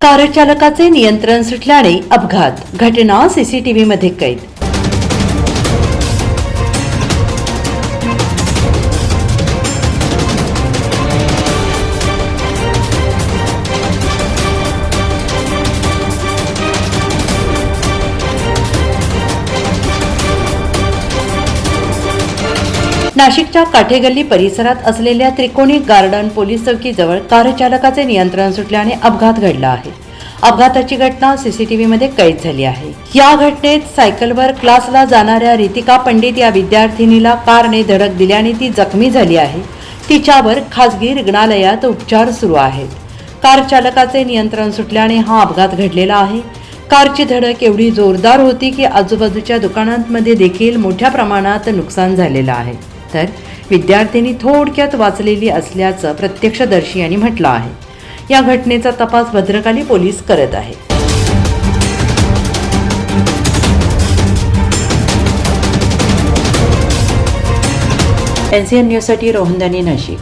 Car चालकाचे नियंत्रण सुटल्याने अपघात. घटना सीसीटीव्ही मध्ये कैद. नाशिकच्या काठेगल्ली परिसरात असलेल्या त्रिकोणी गार्डन पोलीस चौकीजवळ कार चालकाचे नियंत्रण सुटल्याने अपघात घडला आहे. अपघाताची घटना सीसीटीव्हीमध्ये कैद झाली आहे. या घटनेत सायकलवर क्लासला जाणाऱ्या रितिका पंडित या विद्यार्थिनीला कारने धडक दिल्याने ती जखमी झाली आहे. तिच्यावर खासगी रुग्णालयात उपचार सुरू आहेत. कार चालकाचे नियंत्रण सुटल्याने हा अपघात घडलेला आहे. कारची धडक एवढी जोरदार होती की आजूबाजूच्या दुकानांमध्ये देखील मोठ्या प्रमाणात नुकसान झालेलं आहे. तर विद्यार्थ्यांनी थोडक्यात वाचलेली असल्याचं प्रत्यक्षदर्शी यांनी म्हटलं आहे. या घटनेचा तपास भद्रकाली पोलीस करत आहेत एन न्यूजसाठी रोहनदानी नाशिक